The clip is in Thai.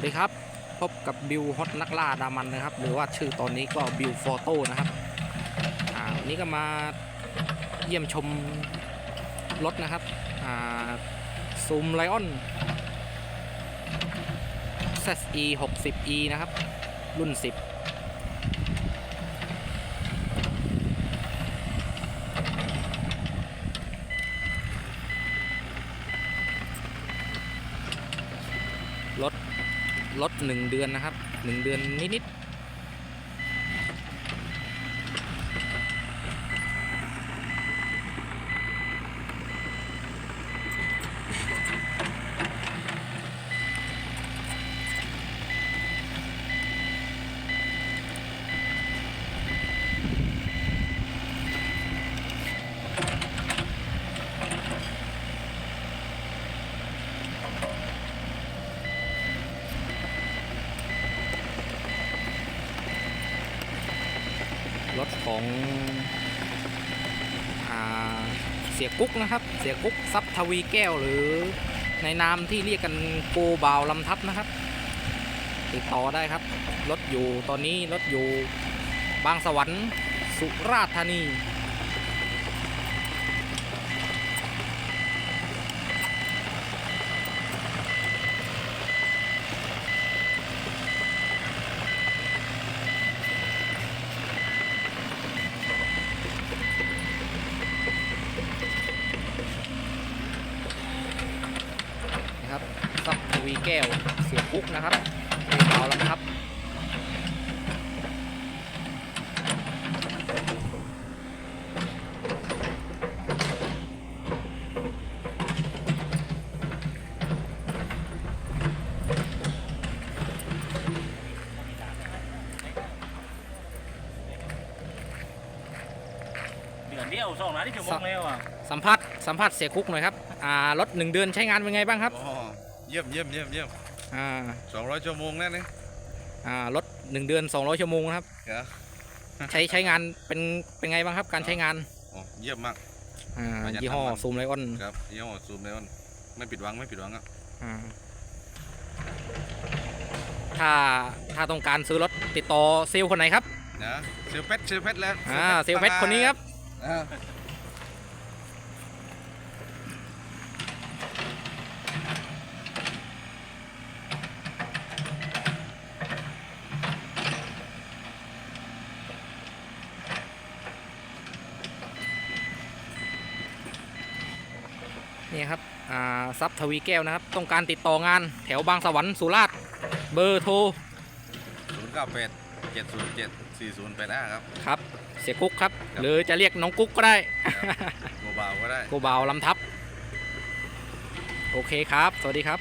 วัสดีครับ พบกับบิวฮอตนักล่าดามันนะครับ หรือว่าชื่อตอนนี้ก็บิวฟอโต้นะครับอ่าวันนี้ก็มาเยี่ยมชมรถนะครับอ่าซูมไลออน ZE 60E นะครับ รุ่น 10รถ ลดหนึ่งเดือนนะครับหนึ่งเดือนนิดๆ รถของเสียกุ๊กนะครับ เสียกุ๊กซับทวีแก้วหรือในนามที่เรียกกันโกบาวลำทับนะครับ ติดต่อได้ครับ รถอยู่ตอนนี้รถอยู่บางสวรรค์สุราษฎร์ธานี นะครับซับท วีแก้ว เสียกุ๊กนะครับโกบาวลำทับ เดือนเดียวสองนาทีชั่วโมงแล้วอะสัมภาษณ์สัมภาษณ์เสียกุ๊กหน่อยครับ อ่ารถหนึ่งเดือนใช้งานเป็นไงบ้างครับ อ๋อ เยี่ยมเยี่ยมเยี่ยมเยี่ยมอ่าสองร้อยชั่วโมงแล้วนี่อ่ารถหนึ่งเดือน200ชั่วโมงนะครับครับใช้ใช้งานเป็นเป็นไงบ้างครับการใช้งานอ๋อเยี่ยมมาก อ่าประหยัดยี่ห้อน้ำมัน ซูมไลออนครับยี่ห้อซูมไลออนไม่ผิดหวังไม่ผิดหวังอะอ่าถ้าถ้าต้องการซื้อรถติดต่อเซลล์คนไหนครับนะเซลเพชรเซลเพชรแล้วอ่าเซลล์เพชรคนนี้ครับ อ่า นี่ครับอ่าซับทวีแก้วนะครับ ต้องการติดต่องานแถวบางสวรรค์สุราษฎร์เบอร์โทรศูนย์เก้าแปดเจ็ดศูนย์เจ็ดสี่ศูนย์แปดห้าครับ ครับ เสียกุ๊กครับครับ หรือจะเรียกน้องกุ๊กก็ได้โมบายก็ได้โกบาวลำทับ โอเคครับ สวัสดีครับ